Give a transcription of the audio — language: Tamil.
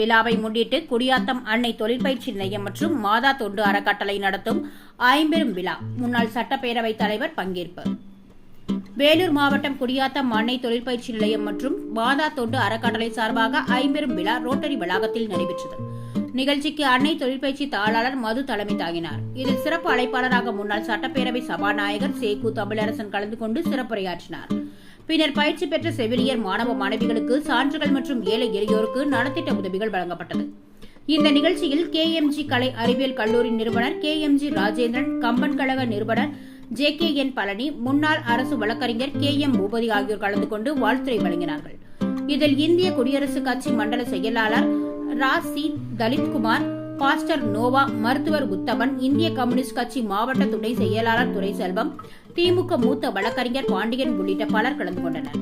விழாவை முன்னிட்டு குடியாத்தம் அன்னை தொழிற்பயிற்சி நிலையம் மற்றும் மாதா தொண்டு அறக்கட்டளை நடத்தும் ஐம்பெரும் விழா. முன்னாள் சட்டப்பேரவைத் தலைவர் பங்கேற்பு. வேலூர் மாவட்டம் குடியாத்தம் அன்னை தொழிற்பயிற்சி நிலையம் மற்றும் மாதா தொண்டு அறக்கட்டளை சார்பாக ஐம்பெரும் விழா ரோட்டரி வளாகத்தில் நடைபெற்றது. நிகழ்ச்சிக்கு அன்னை தொழிற்பயிற்சி தாளாளர் மது தலைமை தாங்கினார். இதில் சிறப்பு அழைப்பாளராக முன்னாள் சட்டப்பேரவை சபாநாயகர் சேகு தமிழரசன் கலந்து கொண்டு சிறப்புரையாற்றினார். பின்னர் பயிற்சி பெற்ற செவிலியர் மாணவ மாணவிகளுக்கு சான்றுகள் மற்றும் ஏழை எளியோருக்கு நலத்திட்ட உதவிகள் வழங்கப்பட்டது. இந்த நிகழ்ச்சியில் கேஎம்ஜி கலை அறிவியல் கல்லூரி நிறுவனர் கேஎம்ஜி ராஜேந்திரன் கம்பன் கழக நிறுவனர் ஜே கே என் பழனி முன்னாள் அரசு வழக்கறிஞர் கே எம் பூபதி ஆகியோர் கலந்து கொண்டு வாழ்த்துரை வழங்கினார்கள். இதில் இந்திய குடியரசுக் கட்சி மண்டல செயலாளர் ரா சி தலித்குமார் பாஸ்டர் நோவா மருத்துவர் உத்தமன் இந்திய கம்யூனிஸ்ட் கட்சி மாவட்ட துணை செயலாளர் துரைசெல்வம் திமுக மூத்த வழக்கறிஞர் பாண்டியன் உள்ளிட்ட பலர் கலந்து கொண்டனர்.